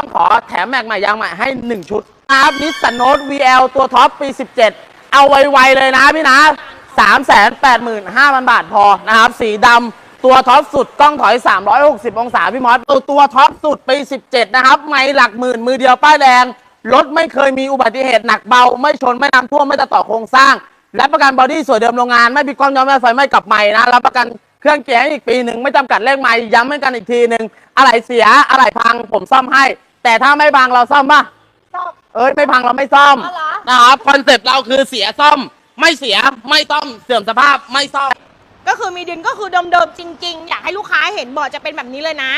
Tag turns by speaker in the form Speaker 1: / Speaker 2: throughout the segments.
Speaker 1: ต้องขอแถมแม็กใหม่ยางใหม่ให้ 1 ชุดนะครับนิสสันโนต VL ตัวท็อปปี 17 เอาไวๆเลยนะพี่นะ 385,000 บาทพอนะครับ สีดำตัวท็อปสุดกล้องถอย 360 องศาพี่มอสตัวท็อปสุดปี 17 นะครับ ไม่หลักหมื่นมือเดียวป้ายแดงรถไม่เคยมีอุบัติเหตุหนักเบา ไม่ชนไม่น้ำท่วมไม่ตัดต่อโครงสร้าง และประกันบอดี้สวยเดิมโรงงาน ไม่มีกล้องย้อนไม่ไฟไม้กลับใหม่นะรับประกันเครื่องเกียร์อีกปีหนึ่งไม่จำกัดเลขใหม่ย้ำให้กันอีกทีหนึ่งอะไรเสียอะไรพังผมซ่อมให้ แต่ถ้าไม่พังเราซ่อมป่ะ
Speaker 2: ชอบ
Speaker 1: เอ้ยไม่พังเราไม่ซ่อม
Speaker 2: อ๋อเหรอ
Speaker 1: นะครับคอนเซปต์เราคือเสียซ่อม ไม่เสียไม่ซ่อมเสื่อมสภาพไม่ซ่อม
Speaker 2: ก็คือมีดินก็คือเดิมๆจริง ๆ อยากให้ลูกค้าเห็นเบาะจะเป็นแบบนี้เลยนะ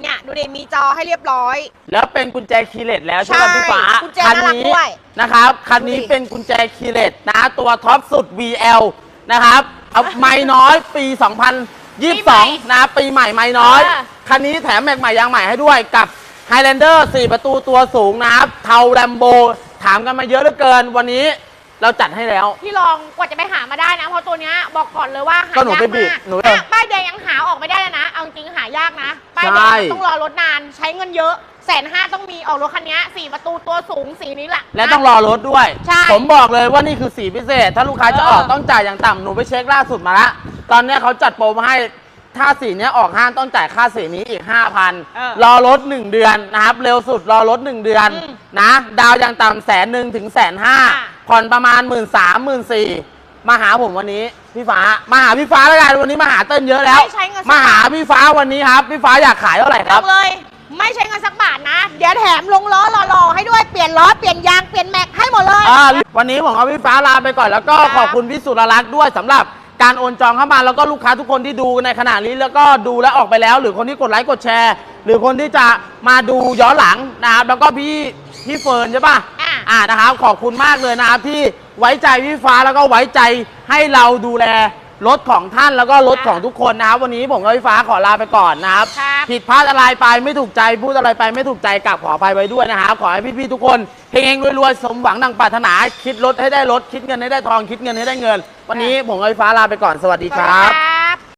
Speaker 2: เนี่ยดูดิมีจอให้เรียบร้อย
Speaker 1: แล้วเป็นกุญแจคีย์เลสแล้วใช่ไหม
Speaker 2: ใช่
Speaker 1: พี่ฟ้า
Speaker 2: กุญแจน่ารัก
Speaker 1: นี้
Speaker 2: ด้วย
Speaker 1: นะครับคันนี้
Speaker 2: ดูดิ
Speaker 1: เป็นกุญแจคีย์เลสนะตัวท็อปสุด VL นะครับเอาไม่น้อยปี 2022นะปีใหม่ไม่น้อย
Speaker 2: อ่า
Speaker 1: คันนี้แถมแม็กใหม่ยางใหม่ให้ด้วยกับ Highlander 4 ประตูตัวสูงนะครับเทาแรมโบ ถามกันมาเยอะเหลือเกิน วันนี้เราจัดให้แล้ว
Speaker 2: พี่ลองกว่าจะไปหามาได้นะ เพราะตัวเนี้ยบอกก่อนเลยว่าหา
Speaker 1: ก็หนู
Speaker 2: ยาก
Speaker 1: ไปบีบ
Speaker 2: มาก
Speaker 1: หนู
Speaker 2: อะป้ายแดงยังหาออกไม่ได้เลยนะ เอาจริงหายากนะ ป้ายแด
Speaker 1: ใช่
Speaker 2: งต้องรอรถนาน ใช้เงินเยอะแสนห้าต้องมีออกรถคันเนี้ยสี่ประตูตัวสูงสีนี้แหละ
Speaker 1: และ
Speaker 2: นะ
Speaker 1: ต้องรอรถด้วย
Speaker 2: ใช่
Speaker 1: ผมบอกเลยว่านี่คือสีพิเศษ ถ้าลูกค้าจะ
Speaker 2: เออ
Speaker 1: ออกต้องจ่ายอย่างต่ำหนูไปเช็คล่าสุดมาแล้ว ตอนเนี้ยเขาจัดโปรมาให้ ถ้าสีเนี้ยออกห้างต้องจ่ายค่าสีนี้อีก
Speaker 2: เออ
Speaker 1: 5,000 รอรถ 1 เดือนนะครับ เร็วสุดรอรถ 1 เดือน
Speaker 2: อืม
Speaker 1: นะ ดาวอย่างต่ำแสนหนึ่งถึงแสนห้า
Speaker 2: ค่ะ
Speaker 1: ผ่อนประมาณ 1 3ื่นสามหมื่นสี่มาหาผมวันนี้พี่ฟ้า มาหาพี่ฟ้าแล้วกันวันนี้มาหาเต้นเยอะแล้ว
Speaker 2: ไม่ใช้เงินสัก
Speaker 1: มาหา
Speaker 2: บาท
Speaker 1: พี่ฟ้าวันนี้ครับ พี่ฟ้าอยากขายเท่าไหร่ค
Speaker 2: บ
Speaker 1: รั
Speaker 2: อบกเลย ไม่ใช้เงินสักบาทนะ เดี๋ยวแถมลงล้อหล่อๆให้ด้วย เปลี่ยนล้อ เปลี่ยนยาง เปลี่ยนแม็กให้หมดเลย
Speaker 1: อ่าวันนี้ผมเอาพี่ฟ้าลาไปก่อนแล้วก็
Speaker 2: ครับ
Speaker 1: ขอบคุณพี่สุรรักษ์ด้วยสำหรับ การโอนจองเข้ามาแล้วก็ลูกค้าทุกคนที่ดูในขณะนี้แล้วก็ดูแล้วออกไปแล้ว หรือคนที่กดไลค์กดแชร์ หรือคนที่จะมาดูย้อนหลังนะครับแล้วก็พี่พี่เฟิร์นใช่ป่ะ
Speaker 2: อะ
Speaker 1: อ่านะครับขอบคุณมากเลยนะครับที่ไว้ใจพี่ฟ้าแล้วก็ไว้ใจให้เราดูแล รถของท่านแล้วก็รถของทุกคนนะครับ วันนี้ผมกับพี่ฟ้าขอลาไปก่อนนะครับ
Speaker 2: ครับ
Speaker 1: ผิดพลาดอะไรไปไม่ถูกใจพูดอะไรไปไม่ถูกใจกลับขออภัยไว้ด้วยนะครับ ขอให้พี่ๆทุกคนเฮงๆรวยๆสมหวังดังปรารถนาคิดรถให้ได้รถคิดเงินให้ได้ทองคิดเงินให้ได้เงิน วันนี้ผมกับพี่ฟ้าลาไปก่อนสวัสดีครับ
Speaker 2: สวัสดี